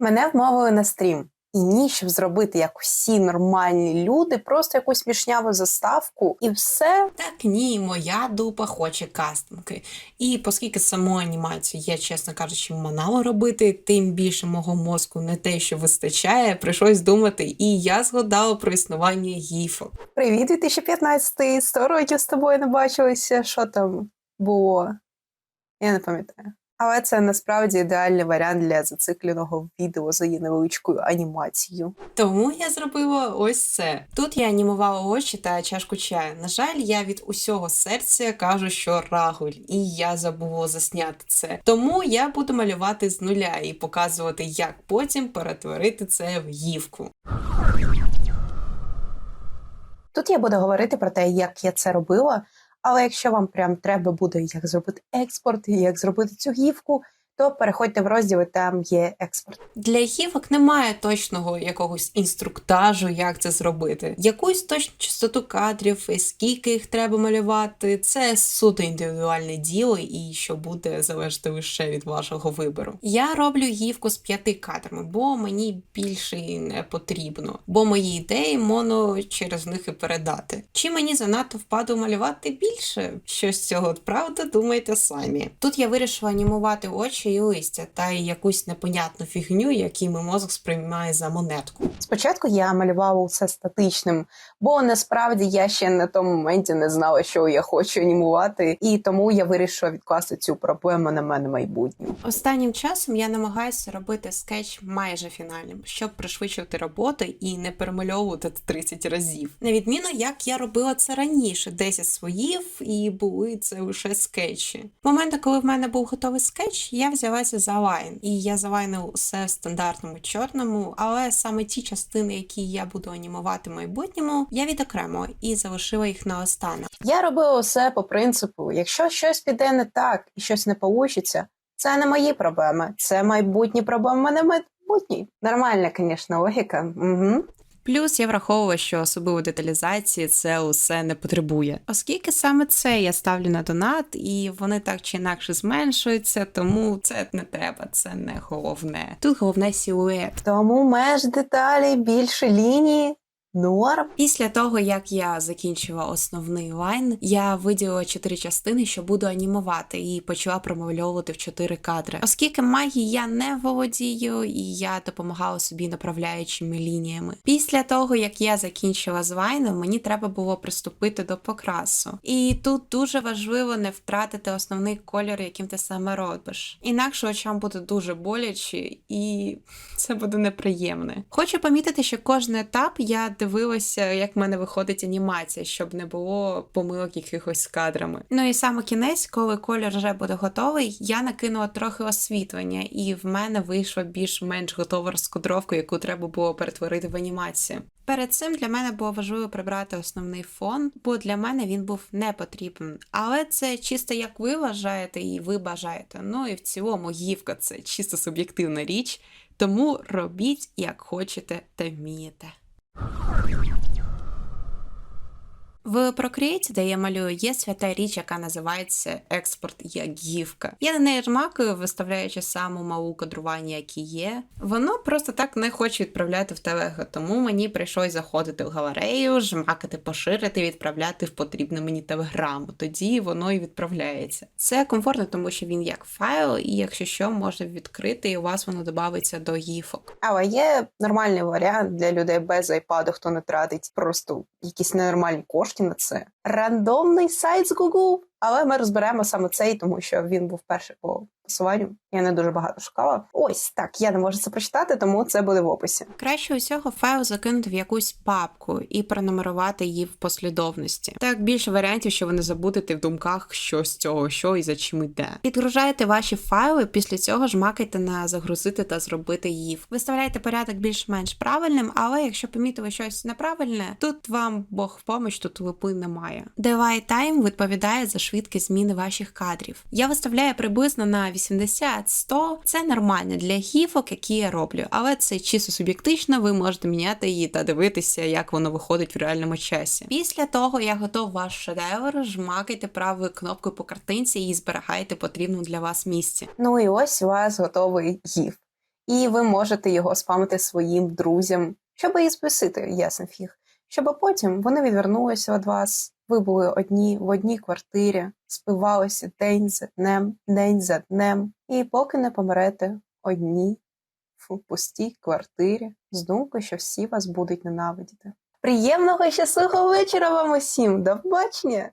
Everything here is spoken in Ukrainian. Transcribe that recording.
Мене вмовили на стрім. І ні, щоб зробити як усі нормальні люди, просто якусь мішняву заставку, і все. Так ні, моя дупа хоче кастинги. І оскільки саму анімацію я, чесно кажучи, манала робити, тим більше мого мозку не те, що вистачає, прийшлось думати, і я згадала про існування гіфок. Привіт, 2015 100 років з тобою не бачилися. Що там було? Я не пам'ятаю. Але це насправді ідеальний варіант для зацикленого відео за її невеличкою анімацією. Тому я зробила ось це. Тут я анімувала очі та чашку чаю. На жаль, я від усього серця кажу, що рагуль, і я забула засняти це. Тому я буду малювати з нуля і показувати, як потім перетворити це в гівку. Тут я буду говорити про те, як я це робила. Але якщо вам прям треба буде, як зробити експорт, як зробити цю гівку, то переходьте в розділ, і там є експорт. Для гівок немає точного якогось інструктажу, як це зробити. Якусь точну частоту кадрів, скільки їх треба малювати. Це суто індивідуальне діло, і що буде залежати лише від вашого вибору. Я роблю гівку з п'яти кадрами, бо мені більше не потрібно. Бо мої ідеї моно через них і передати. Чи мені занадто впаду малювати більше? Що з цього правда, думайте самі. Тут я вирішила анімувати очі і листя та й якусь непонятну фігню, який мій мозок сприймає за монетку. Спочатку я малювала усе статичним, бо насправді я ще на тому моменті не знала, що я хочу анімувати, і тому я вирішила відкласти цю проблему на мене майбутнє. Останнім часом я намагаюся робити скетч майже фінальним, щоб пришвидшити роботу і не перемальовувати 30 разів. На відміну, як я робила це раніше, 10 своїв, і були це лише скетчі. Моменти, коли в мене був готовий скетч, я взялася за лайн, і я залайнив усе в стандартному чорному, але саме ті частини, які я буду анімувати в майбутньому, я відокремила і залишила їх на останок. Я робила все по принципу: якщо щось піде не так і щось не получиться, це не мої проблеми, це майбутні проблеми мене майбутні. Нормальна, звісно, логіка. Угу. Плюс я враховувала, що особливо деталізації це усе не потребує. Оскільки саме це я ставлю на донат, і вони так чи інакше зменшуються, тому це не треба, це не головне. Тут головне силует. Тому меж деталі, більше лінії. Норм. Після того, як я закінчила основний лайн, я виділила чотири частини, що буду анімувати, і почала промальовувати в чотири кадри. Оскільки магії я не володію, і я допомагала собі направляючими лініями. Після того, як я закінчила з лайном, мені треба було приступити до покрасу. І тут дуже важливо не втратити основний кольор, яким ти саме робиш. Інакше очам буде дуже боляче, і це буде неприємне. Хочу помітити, що кожен етап я дивилася, як в мене виходить анімація, щоб не було помилок якихось з кадрами. Ну і саме кінець, коли колір вже буде готовий, я накинула трохи освітлення, і в мене вийшла більш-менш готова розкодровка, яку треба було перетворити в анімацію. Перед цим для мене було важливо прибрати основний фон, бо для мене він був не потрібен. Але це чисто як ви вважаєте і ви бажаєте. Ну і в цілому гівка це чисто суб'єктивна річ, тому робіть як хочете та вмієте. В Procreate, де я малюю, є свята річ, яка називається експорт як гівка. Я на неї жмакаю, виставляючи саму малу кадрування, які є. Воно просто так не хоче відправляти в телего, тому мені прийшлось заходити в галерею, жмакати, поширити, відправляти в потрібну мені телеграму. Тоді воно і відправляється. Це комфортно, тому що він як файл, і якщо що, можна відкрити, і у вас воно додається до гіфок. Але є нормальний варіант для людей без айпаду, хто не тратить просто якісь ненормальні кошти на це. Рандомний сайт з Google. Але ми розберемо саме цей, тому що він був перший по посиланню. Я не дуже багато шукала. Ось так, я не можу це прочитати, тому це буде в описі. Краще усього файл закинути в якусь папку і пронумерувати її в послідовності. Так більше варіантів, що ви не забудете в думках, що з цього, що і за чим йде. Підгружаєте ваші файли, після цього жмакайте на загрузити та зробити їв. Виставляєте порядок більш-менш правильним, але якщо помітили щось неправильне, тут вам Бог в поміч, тут липи немає. Delay time відповідає за швидкість зміни ваших кадрів. Я виставляю приблизно на 80-100. Це нормально для гіфок, які я роблю, але це чисто суб'єктично, ви можете міняти її та дивитися, як воно виходить в реальному часі. Після того, як готов ваш шедевр, жмакайте правою кнопкою по картинці і зберігайте потрібну для вас місці. Ну і ось у вас готовий гіф. і ви можете його спамити своїм друзям, щоб їх збесити, ясен фіг. Щоб потім вони відвернулися від вас. Ви були одні в одній квартирі, спивалися день за днем, день за днем, і поки не помрете одні в пустій квартирі з думкою, що всі вас будуть ненавидіти. Приємного і щасливого вечора вам усім! До побачення!